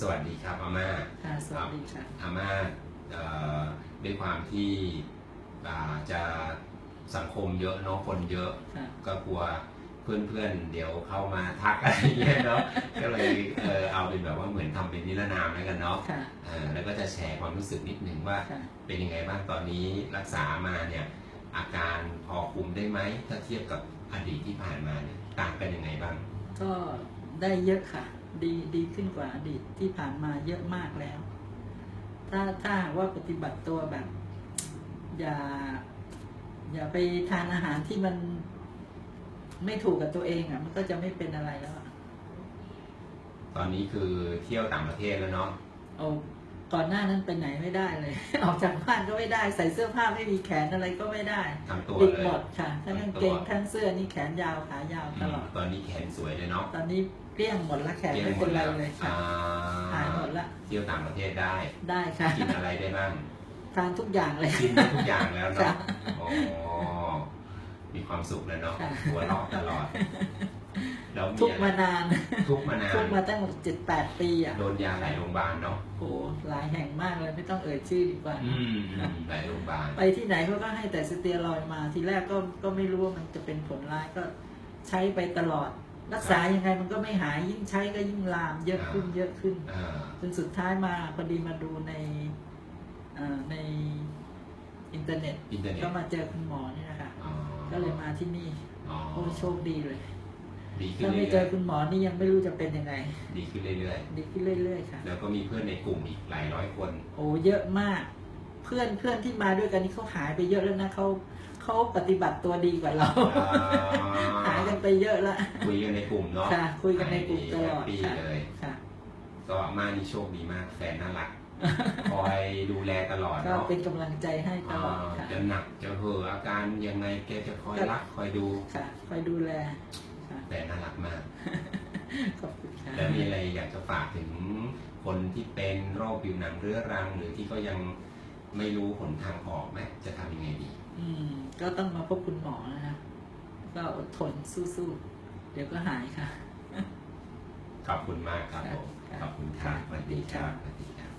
สวัสดีครับอาม่าค่ะสวัสดีค่ะอาม่าเอ่อด้วยความที่อ่าจะสังคมเยอะเนาะคนเยอะค่ะก็กลัวเพื่อนๆ เดี๋ยวเข้ามาทักอะไรอย่างเงี้ยเนาะก็เลยเออเอาเป็นแบบว่าเหมือนทำเป็นนิรนามแล้วกันเนาะค่ะเออแล้วก็จะแชร์ความรู้สึกนิดนึงว่าค่ะเป็นยังไงบ้างตอนนี้รักษามาเนี่ยอาการพอคุมได้ไหมถ้าเทียบกับอดีตที่ผ่านมาเนี่ยต่างกันยังไงบ้าง ก็ได้เยอะค่ะ ดีดีขึ้นกว่าอดีตที่ผ่านมาเยอะมากแล้ว ถ้าถ้าหากว่าปฏิบัติตัวแบบ อย่า อย่าไปทานอาหารที่มันไม่ถูกกับตัวเองอะ มันก็จะไม่เป็นอะไรแล้วอะตอนนี้คือเที่ยวต่างประเทศแล้วเนาะเอา ก่อนหน้านั้นไปไหนไม่ได้เลย ออกจากบ้านก็ไม่ได้ ใส่เสื้อผ้าไม่มีแขนอะไรก็ไม่ได้ทั้งตัวปิดเลยหมดค่ะ ทั้งกางเกงทั้งเสื้อนี่แขนยาวขายาวตลอด ตอนนี้แขนสวยเลยเนาะ ตอนนี้เกลี้ยงหมดละแขนเที่ยวไม่หมเป็ดนไรแล้วเลยค่ะอ่าหายหมดละเที่ยวต่างประเทศได้ ได้ค่ะ กินอะไรได้บ้าง ทานทุกอย่างเลย กินได้ทุกอย่างแล้วค่ะเนาะ อ๋อ มีความสุขเลยเนาะค่ะหัวเราะตลอด แล้วทุกข์อะไรมานาน ทุกข์มานานทุกข์มาตั้งเจ็ดแปดปีอะโดนยาหลายโรงพยาบาลเนาะโหหลายแห่งมากเลยไม่ต้องเอ่ยชื่อดีกว่าอืมอืมหลายโรงพยาบาลไปที่ไหนเขาก็ให้แต่สเตียรอยด์มาทีแรกก็ก็ไม่รู้ว่ามันจะเป็นผลร้ายก็ใช้ไปตลอด รักษายังไงมันก็ไม่หายยิ่งใช้ก็ยิ่งลามเยอะขึ้นเยอะขึ้นอ่าจนสุดท้ายมาพอดีมาดูในเอ่อในอินเทอร์เน็ตอินเทอร์เน็ตก็มาเจอคุณหมอนี่นะคะอ๋อก็เลยมาที่นี่อ๋อโอ้โชคดีเลย ดีขึ้นถ้าไม่เจเรื่ออยคุณหมอนี่ยังไม่รู้จะเป็นยังไง ๆดีขึ้นเรื่อยดีขึ้นเรื่อย ๆ ค่ะ ๆ แล้วก็มีเพื่อนในกลุ่มอีกหลายร้อยคน โอ้เยอะมาก เพื่อนเพื่อนที่มาด้วยกันนี่เขาหายไปเยอะแล้วนะเขาเขาปฏิบัติตัวดีกว่าเราอ่าหายกันไปเยอะละคุยกันในกลุ่มเนาะค่ะ คุยกันในกลุ่มตลอดแฮปปี้ค่ะเลย ค่ะ ก็อามานี่โชคดีมากแฟนน่ารัก คอยดูแลตลอดก็เนาะเป็นกำลังใจให้ตอ่าลอดค่ะจะหนักจะเหอะอาการยังไงแกจะคอยรักคอยดูค่ะคอยดูแลค่ะ แฟนน่ารักมาก ขอบคุณค่ะแล้วมีอะไรอยากจะฝากถึงคนที่เป็นโรคผิวหนังเรื้อรัง หรือที่ก็ยังไม่รู้หนทางออกไหมจะทำยังไงดี อืม ก็ต้องมาพบคุณหมอนะคะก็อดทนสู้ๆ เดี๋ยวก็หายค่ะ ขอบคุณมากครับผมค่ะขอบคุณครับค่ะสวัสดีครับสวัสดีค่ะสวัสดีครับ